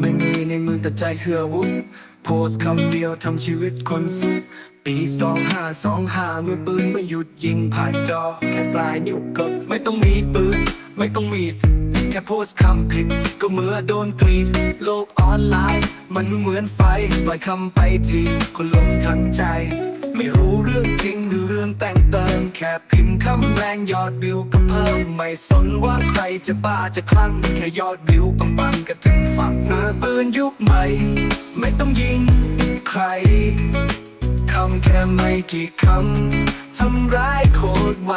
ไม่มีในมือแต่ใจเหือวุฒโพสคำเดียวทำชีวิตคนสุด ปีสองห้าสองห้ามือปืนไม่หยุดยิงผ่านจอ แค่ปลายนิ้วกดไม่ต้องมีปืน ไม่ต้องมีดแค่โพสคำผิดก็เมื่อโดนกรีด โลกออนไลน์ มันเหมือนไฟปล่อยคำไปทีคนลงทั้งใจ ไม่รู้เรื่องจริงหรือเรื่องแต่งเติมแค่พิมพ์คำแรงยอดวิวก็เพิ่ม ไม่สนว่าใครจะบ้าจะคลั่งแค่ยอดวิวปังปังๆก็ถึงฝั่งมือปืนยุคใหม่ ไม่ต้องยิงใครคำแค่ไม่กี่คำทำร้ายโคตรไว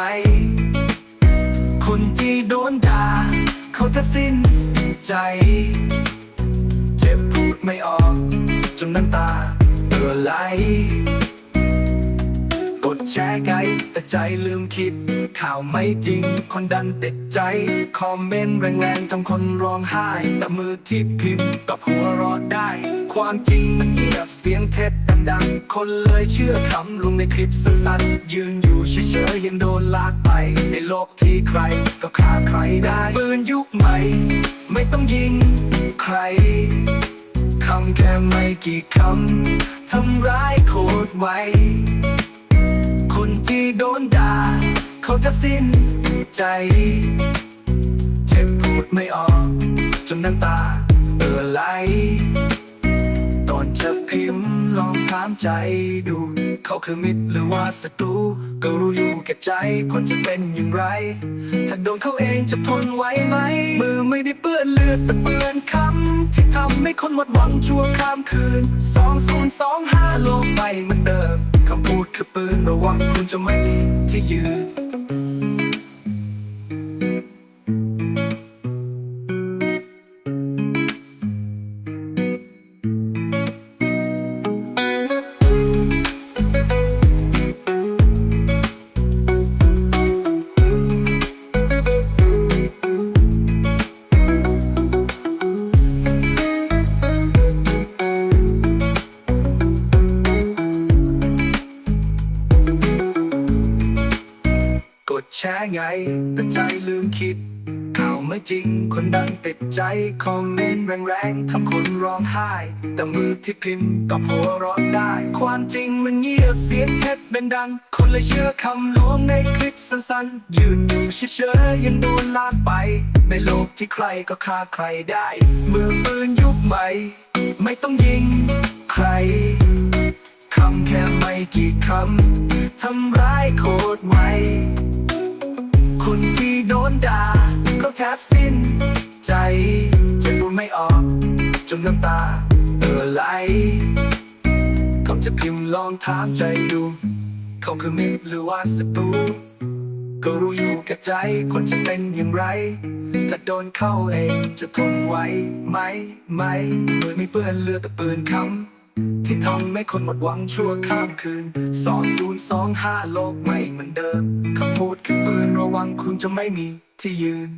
คนที่โดนด่าเขาแทบสิ้นใจ เจ็บพูดไม่ออก จนน้ำตาเอือไหล แชร์ไกด์แต่ใจลืมคิด ข่าวไม่จริง คนดันติดใจ คอมเมนต์แรงๆทำคนร้องไห้ แต่มือที่พิมพ์ก็หัวรอดได้ ความจริงมันเงียบเสียงเท็จดังๆ คนเลยเชื่อคำลงในคลิปสั้นๆ ยืนอยู่เฉยๆยังโดนลากไป ในโลกที่ใครก็ฆ่าใครได้ปืนยุคใหม่ ไม่ต้องยิงใครคำแค่ไม่กี่คำทำร้ายโคตรไว คนที่โดนด่า เขาแทบสิ้นใจ เจ็บพูดไม่ออก จนน้ำตาเอ่อไหลามใจดู เขาคือมิตรหรือว่าศัตรู ก็รู้อยู่แก่ใจคนจะเป็นอย่างไร ถ้าโดนเขาเองจะทนไหวไหม มือไม่ได้เปื้อนเลือดแต่เปื้อนคำ ที่ทำให้คนหมดหวังชั่วข้ามคืนสองศูนย์สองห้าโลกไปเหมือนเดิมคำพูดคือปืนระวังคุณจะไม่มีที่ยืน แชร์ไง แต่ใจลืมคิด ข่าวไม่จริง คนดันติดใจ คอมเมนต์แรงๆทำคนร้องไห้ แต่มือที่พิมพ์ก็หัวร้อนได้ ความจริงมันเงียบเสียงเท็จเป็นดัง คนเลยเชื่อคำลวงในคลิปสั้นๆ ยืนอยู่เฉยๆยังโดนลากไป ในโลกที่ใครก็ฆ่าใครได้ มือปืนยุคใหม่ ไม่ต้องยิงใครคำแค่ไม่กี่คำ ทำร้ายโคตรไวคนที่ โดนด่าเขาแทบสิ้น ใจจะพูดไม่ออกจนน้ำตาเอ่อไหลเขาจะพิมพ์ลองถามใจดู เขาคือมิตรหรือว่าศัตรูก็รู้อยู่แก่ใจคนจะเป็นอย่างไร ถ้าโดนเข้าเองจะทนไหวไหมไหมมือไม่เปื้อนเลือดแต่ปืนคำที่ทำให้คนหมดหวังชั่วข้ามคืน2025โลกไม่เหมือนเดิมคำพูดคือ วังคุณจะไม่มีที่ยืน